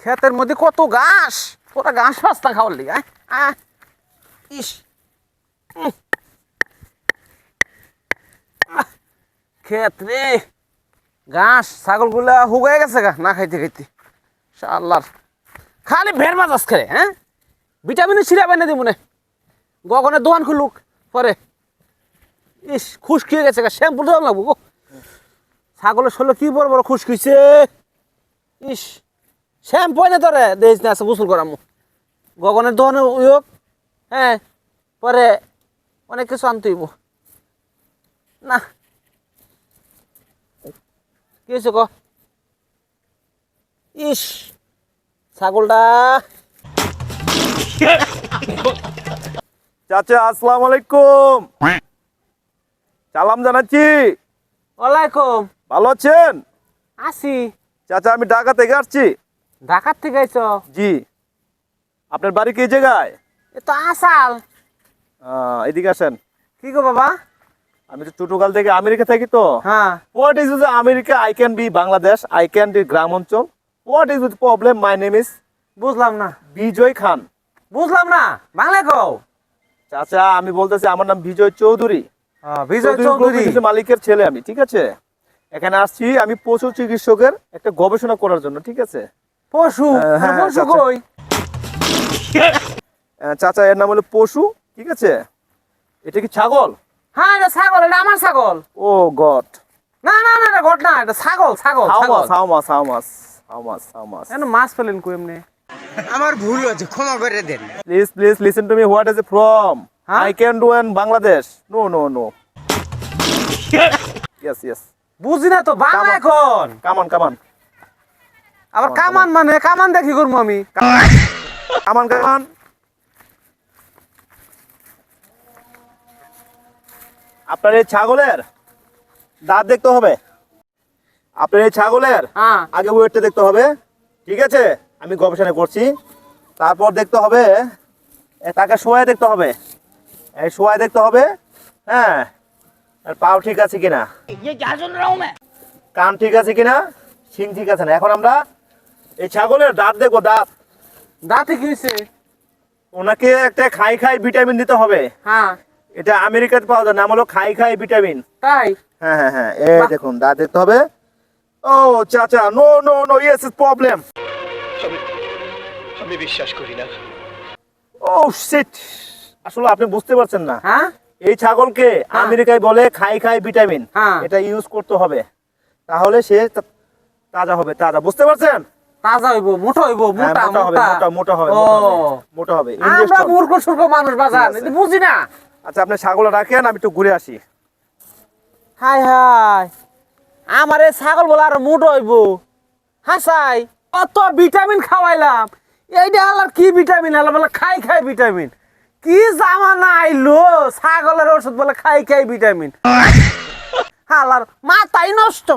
ক্ষেতের মধ্যে কত ঘাস? তোরা ঘাস ফাস্তা খাওয়ার লিগে আয়। ইস। আহ, ক্ষেত রে। ঘাস ছাগলগুলা হুগাই গেছে গা না খাইতে খাইতে। শাল্লার খালি ভের মাছ আস খেলে হ্যাঁ? ভিটামিনের সিরা বানিয়ে দিব না। গগনের দোকান খুলুক পরে। ইস খুশকি হয়ে গেছে গা শ্যাম্পু দেওয়া লাগবো গো। ছাগলের শরীরে কি বড় বড় খুশকিছে ইস। শ্যাম্পু এনে তোরে দেখিস না আছে গোসল করামু। গগনের দোকানে উয়োগ হ্যাঁ পরে অনেক কিছু আনতে হইব। না। কি হয়েছে ক? ইস ছাগলটা। চাচা আসসালামু আলাইকুম সালাম জানাচ্ছি। ওয়ালাইকুম। ভালো আছেন? আসি চাচা আমি ঢাকা থেকে আসছি। ঢাকার থেকে আইছ? জি। আপনার বাড়ি কি জায়গায়? এ তো আসাল। এদিকে আসেন। কি গো বাবা? আমি তো ছোটকাল থেকে আমেরিকা থাকি তো। হ্যাঁ। What is America I can be Bangladesh I can be গ্রাম অঞ্চল। What is problem my name is বুঝলাম না। বিজয় খান। বুঝলাম না। বাংলা কও? চাচা আমি বলতেছি আমার নাম বিজয় চৌধুরী। বিজয় চৌধুরী চৌধুরী। মালিকের ছেলে আমি ঠিক আছে? এখানে আসছি আমি পশু চিকিৎসকের একটা গবেষণা করার জন্য ঠিক আছে? পশু। হ্যাঁ, হ্যাঁ, পশু। কই? আহ, চাচা এর নাম হলো পশু ঠিক আছে? এটা কি ছাগল? হ্যাঁ এটা ছাগল এটা আমার ছাগল। Oh God. না না না এটা ঘটনা এটা ছাগল ছাগল ছাগল। Much how much much how much how much কেন মাছ পেলেন কই এমনি? আমার ভুল হয়েছে ক্ষমা করে দেন। Please please listen to me what is from হ্যাঁ? I can do in Bangladesh no no no yes yes বুঝি না তো বাংলা এখন। কামান কামান আবার কামান মানে কামান দেখি করব আমি? কামান কামান আপনার এই ছাগলের দাঁত দেখতে হবে। আপনার এই ছাগলের হ্যাঁ। আগে ওয়েটটা দেখতে হবে ঠিক আছে? আমি গবেষণা করছি। তারপর দেখতে হবে এ, তাকে শোয়ায় দেখতে হবে। এই শোয়ায় দেখতে হবে হ্যাঁ? আর পাও ঠিক আছে কিনা? কান ঠিক আছে কিনা? শিং ঠিক আছে না? এখন আমরা এই ছাগলের দাঁত দেখো দাঁত। দাঁতে কি হয়েছে? ওনাকে একটা খাই খাই ভিটামিন দিতে হবে। হ্যাঁ। এটা আমেরিকাতে পাওয়া যায় নাম হলো খাই খাই ভিটামিন। তাই? হ্যাঁ হ্যাঁ হ্যাঁ এই দেখুন দাঁত দেখতে হবে। ও চাচা no no no yes problem আমি বিশ্বাস করি না। ও শিট আসলে আপনি বুঝতে পারছেন না। হ্যাঁ? এই ছাগলকে হ্যাঁ। আমেরিকায় বলে খাই খাই ভিটামিন। হ্যাঁ। এটা ইউজ করতে হবে। তাহলে সে তাজা হবে তাজা। বুঝতে পারছেন? তাজা হইব মোটা হইব হ্যাঁ, মোটা মোটা মোটা। মোটা হবে মোটা হবে, আমরা মূর্খ সুর্খ মানুষ বাজার এটা বুঝি না। আচ্ছা আপনি ছাগল রাখেন আমি একটু ঘুরে আসি। Hi hi. আমার এই ছাগল বলে আর মোটা হইব। হাসাই কত ভিটামিন খাওয়াইলাম। এইটা আলার কি ভিটামিন? আলার বলে খাই খাই ভিটামিন। কি জামানা আইলো? ছাগলের ওষুধ বলে খাই খাই ভিটামিন। হালার মাথাই নষ্ট।